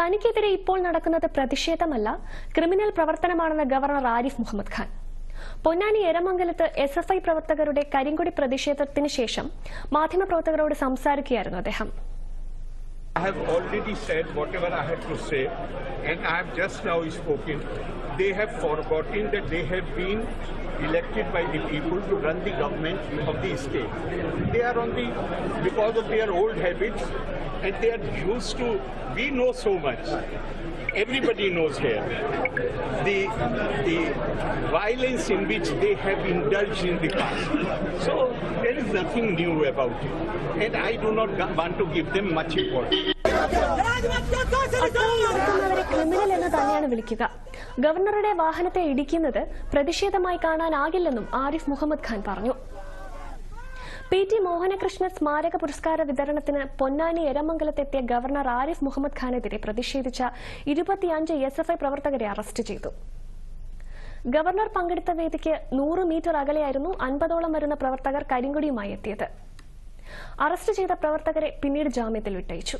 തനിക്കെതിരെ ഇപ്പോൾ നടക്കുന്നത് പ്രതിഷേധമല്ല ക്രിമിനൽ പ്രവർത്തനമാണെന്ന് ഗവർണർ ആരിഫ് മുഹമ്മദ് ഖാൻ പൊന്നാനി എരമംഗലത്ത് എസ് എഫ് ഐ പ്രവർത്തകരുടെ കരിങ്കൊടി പ്രതിഷേധത്തിന് ശേഷം മാധ്യമപ്രവർത്തകരോട് സംസാരിക്കുകയായിരുന്നു അദ്ദേഹം I have already said whatever I had to say, and I have just now spoken. They have forgotten that they have been elected by the people to run the government of the state. They are on the because of their old habits, and they are used to. We know so much. Everybody knows here the the violence in which they have indulged in the past. So there is nothing new about it, and I do not want to give them much importance. തന്നെയാണ് വിളിക്കുക. ഗവർണറുടെ വാഹനത്തെ ഇടിക്കുന്നത് പ്രതിഷേധമായി കാണാനാകില്ലെന്നും ആരിഫ് മുഹമ്മദ് ഖാൻ പറഞ്ഞു. P T Mohanakrishna സ്മാരക പുരസ്കാര വിതരണത്തിന് പൊന്നാനി എരമംഗലത്തെത്തിയ governor Arif Muhammad ഖാനെതിരെ പ്രതിഷേധിച്ച ഇരുപത്തിയഞ്ച് എസ് എഫ് ഐ പ്രവർത്തകരെ അറസ്റ്റ് ചെയ്തു. ഗവർണർ പങ്കെടുത്ത വേദിക്ക് നൂറ് മീറ്റർ അകലെയായിരുന്നു അൻപതോളം വരുന്ന പ്രവർത്തകർ കരിങ്കുടിയുമായി എത്തിയത്. അറസ്റ്റ് ചെയ്ത പ്രവർത്തകരെ പിന്നീട് ജാമ്യത്തിൽ വിട്ടയച്ചു.